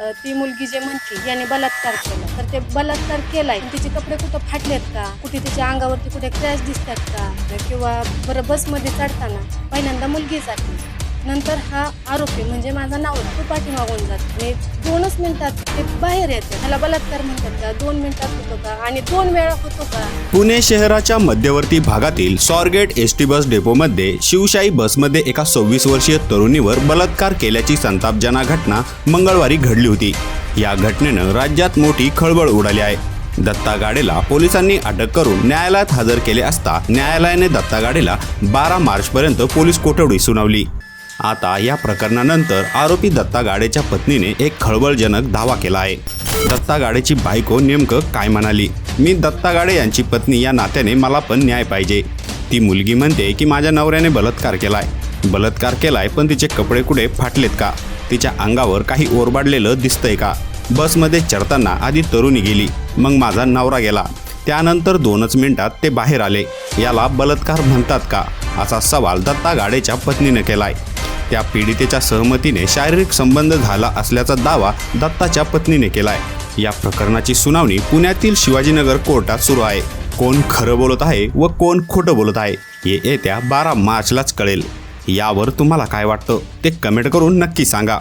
ती मुलगी जे म्हणते याने बलात्कार केला. तर ते बलात्कार केलाय. तिचे कपडे कुठं फाटलेत का? कुठे तिच्या अंगावरती कुठे क्रॅश दिसतात का? किंवा बरं बसमध्ये चढताना पहिल्यांदा मुलगी जाते. नंतर हा आरोपी म्हणजे माझा नवरा तो पाठीमागून जातो. आणि दोनच मिनिटात ते बाहेर येते त्याला बलात्कार म्हणतात का? दोन मिनिटात होतो का? आणि दोन वेळा होतो का? पुणे शहराच्या मध्यवर्ती भागातील सॉरगेट एस टी बस डेपोमध्ये शिवशाही बसमध्ये एका सव्वीस वर्षीय तरुणीवर बलात्कार केल्याची संतापजनक घटना मंगळवारी घडली होती. या घटनेनं राज्यात मोठी खळबळ उडाली आहे. दत्ता गाडेला पोलिसांनी अटक करून न्यायालयात हजर केले असता न्यायालयाने दत्ता गाडेला बारा मार्चपर्यंत पोलीस कोठडी सुनावली. आता या प्रकरणानंतर आरोपी दत्ता गाडेच्या पत्नीने एक खळबळजनक दावा केला आहे. दत्ता गाडेची बायको नेमकं काय म्हणाली? मी दत्ता गाडे यांची पत्नी या नात्याने मला पण न्याय पाहिजे. ती मुलगी म्हणते की माझ्या नवऱ्याने बलात्कार केलाय. बलात्कार केलाय पण तिचे कपडे कुठे फाटलेत का? तिच्या अंगावर काही ओरबाडलेलं दिसतंय का? बसमध्ये चढताना आधी तरुणी गेली मग माझा नवरा गेला. त्यानंतर दोनच मिनिटात ते बाहेर आले. याला बलात्कार म्हणतात का? असा सवाल दत्ता गाडेच्या पत्नीनं केलाय. त्या पीडितेच्या सहमतीने शारीरिक संबंध झाला असल्याचा दावा दत्ताच्या पत्नीने केलाय. या प्रकरणाची सुनावणी पुण्यातील शिवाजीनगर कोर्टात सुरू आहे. कोण खरं बोलत आहे व कोण खोटं बोलत आहे हे येत्या बारा मार्चलाच कळेल. यावर तुम्हाला काय वाटतं ते कमेंट करून नक्की सांगा.